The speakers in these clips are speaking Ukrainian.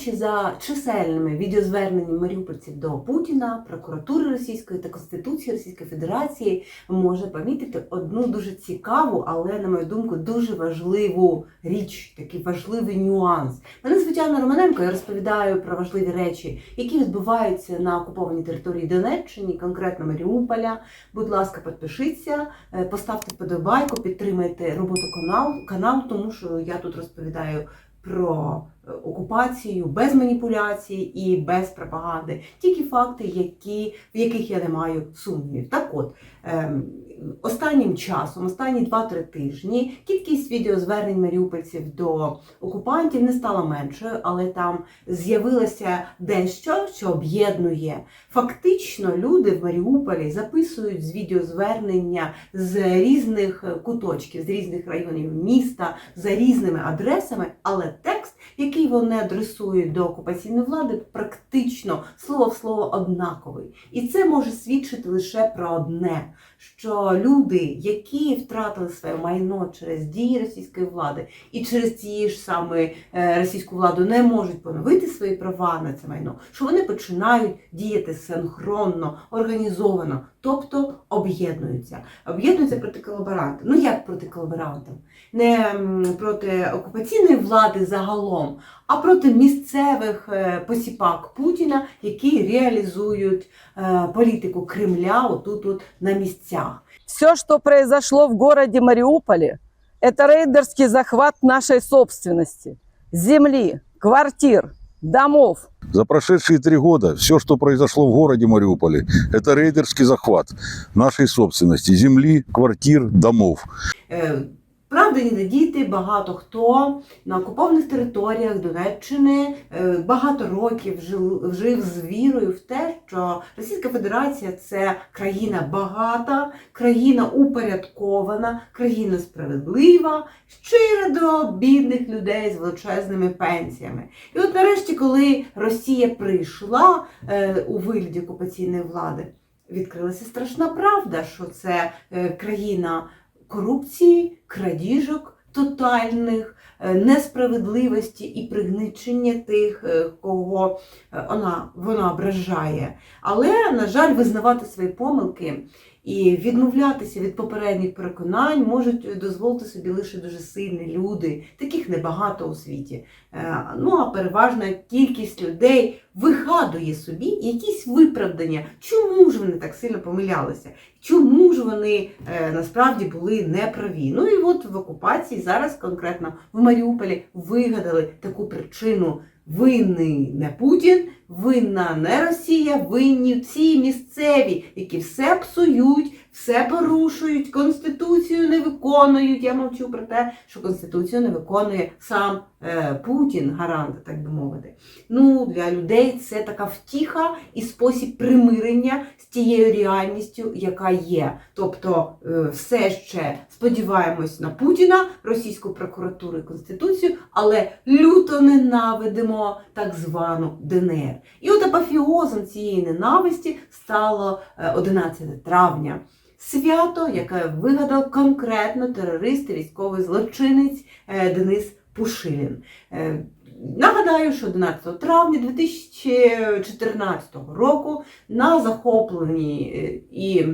Спостерігаючи за чисельними відеозверненнями маріупольців до Путіна, прокуратури Російської та Конституції Російської Федерації, може помітити одну дуже цікаву, але, на мою думку, дуже важливу річ, такий важливий нюанс. Мене звичайно Романенко, я розповідаю про важливі речі, які відбуваються на окупованій території Донеччини, конкретно Маріуполя. Будь ласка, підпишіться, е, поставте вподобайку, підтримайте роботу каналу, каналу, тому що я тут розповідаю про окупацію без маніпуляцій і без пропаганди. Тільки факти, які, в яких я не маю сумнівів. Так от, ем, останнім часом, останні 2-3 тижні, кількість відеозвернень маріупольців до окупантів не стала меншою, але там з'явилося дещо, що об'єднує. Фактично, люди в Маріуполі записують з відеозвернення з різних куточків, з різних районів міста, за різними адресами, але текст, який вони адресують до окупаційної влади, практично слово в слово однаковий. І це може свідчити лише про одне: що люди, які втратили своє майно через дії російської влади і через цієї ж саме е, російську владу не можуть поновити свої права на це майно, що вони починають діяти синхронно, організовано, тобто об'єднуються. Об'єднуються проти колаборантів. Ну як проти колаборантів? Не проти окупаційної влади загалом, а проти місцевих е, посіпак Путіна, які реалізують е, політику Кремля отут от на місцях. Все, что произошло в городе Мариуполе, это рейдерский захват нашей собственности, земли, квартир, домов. За прошедшие три года все, что произошло в городе Мариуполе, это рейдерский захват нашей собственности, земли, квартир, домов. Правда, не діти, багато хто на окупованих територіях Донеччини е, багато років жив, жив з вірою в те, що Російська Федерація це країна багата, країна упорядкована, країна справедлива, щира до бідних людей з величезними пенсіями. І от нарешті, коли Росія прийшла е, у вигляді окупаційної влади, відкрилася страшна правда, що це е, країна корупції, крадіжок тотальних, е, несправедливості і пригничення тих, е, кого е, вона, вона ображає. Але, на жаль, визнавати свої помилки і відмовлятися від попередніх переконань можуть дозволити собі лише дуже сильні люди. Таких небагато у світі. Е, Ну а переважна кількість людей вигадує собі якісь виправдання, чому ж вони так сильно помилялися, чому ж вони е, насправді були неправі. Ну і от в окупації зараз конкретно в Маріуполі вигадали таку причину. Винний не Путін, винна не Росія, винні ці місцеві, які все псують, все порушують, конституцію не виконують. Я мовчу про те, що конституцію не виконує сам е, Путін, гарант, так би мовити. Ну, для людей це така втіха і спосіб примирення тією реальністю, яка є. Тобто, е, все ще сподіваємось на Путіна, російську прокуратуру і конституцію, але люто ненавидимо так звану ДНР. І от апофіозом цієї ненависті стало е, 11 травня. Свято, яке вигадав конкретно терорист і військовий злочинець е, Денис Пушилін. Нагадаю, що 11 травня 2014 року на захопленій е, і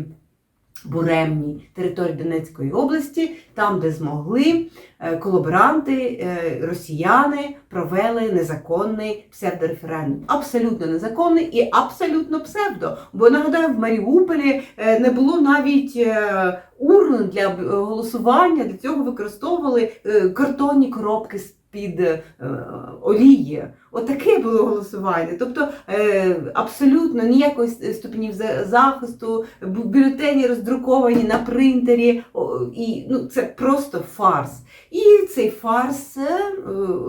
буремній території Донецької області, там, де змогли, е, колаборанти, е, росіяни провели незаконний псевдореферендум. Абсолютно незаконний і абсолютно псевдо. Бо нагадаю, в Маріуполі не було навіть урн для голосування. Для цього використовували картонні коробки з-під е, олії. Отаке було голосування. Тобто е, абсолютно ніякої с- ступенів захисту, бюлетені роздруковані на принтері. І ну, це просто фарс. І цей фарс е,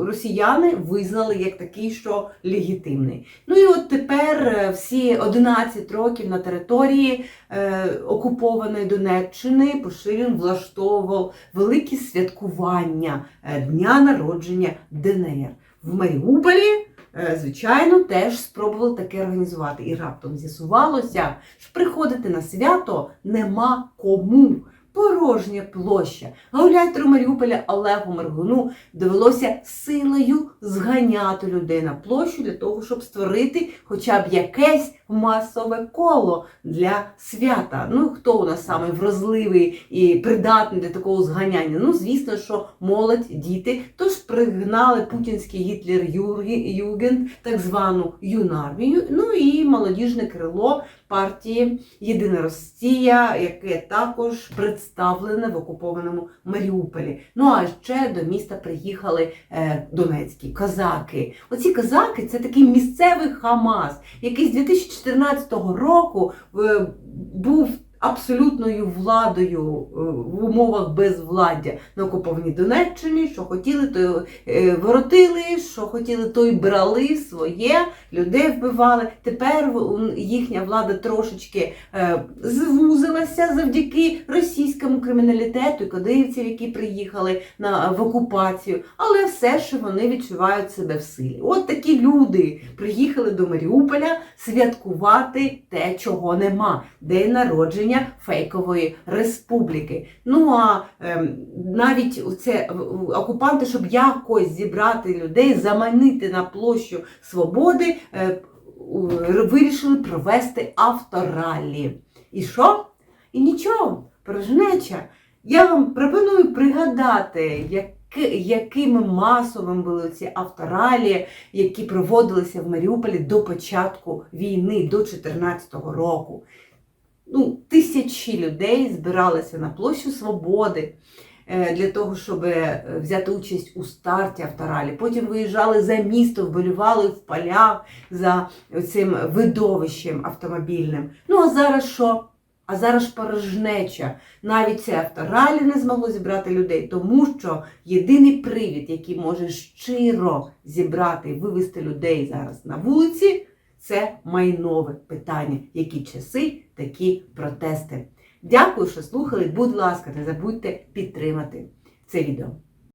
росіяни визнали як такий, що легітимний. Ну і от тепер е, всі 11 років на території е, окупованої Донеччини Поширін влаштовував великі святкування е, дня народження ДНР. В Маріуполі, е, звичайно, теж спробували таке організувати. І раптом з'ясувалося, що приходити на свято нема кому. порожня площа. Гауляйтеру Маріуполя Олегу Мергуну довелося силою зганяти людей на площу для того, щоб створити хоча б якесь масове коло для свята. Ну, хто у нас саме вразливий і придатний для такого зганяння? Ну, звісно, що молодь, діти. Тож пригнали путінський Гітлер Юген, так звану юнармію, ну і молодіжне крило партії Єдина Росія, яке також представлене в окупованому Маріуполі. Ну а ще до міста приїхали е, донецькі козаки. Оці козаки це такий місцевий Хамас, який з 2014 року е, був абсолютною владою е, в умовах безвладдя на окупованій Донеччині, що хотіли, то е, воротили, що хотіли, то й брали своє, людей вбивали. Тепер їхня влада трошечки е, звузилася завдяки російському криміналітету і кадирівців, які приїхали на, в окупацію, але все ж вони відчувають себе в силі. От такі люди приїхали до Маріуполя святкувати те, чого нема. День народження фейкової республіки. Ну а ем, навіть це окупанти, щоб якось зібрати людей, заманити на площу свободи, е, вирішили провести авторалі. І що? І нічого, порожнеча. Я вам пропоную пригадати, яки- якими масовими були ці авторалі, які проводилися в Маріуполі до початку війни, до 2014 року. Ну, тисячі людей збиралися на площу Свободи е, для того, щоб е, взяти участь у старті авторалі. Потім виїжджали за місто, вболівали в полях за цим видовищем автомобільним. Ну а зараз що? А зараз порожнеча. Навіть це авторалі не змогло зібрати людей, тому що єдиний привід, який може щиро зібрати і вивести людей зараз на вулиці, це майнове питання. Які часи, такі протести. Дякую, що слухали. Будь ласка, не забудьте підтримати це відео.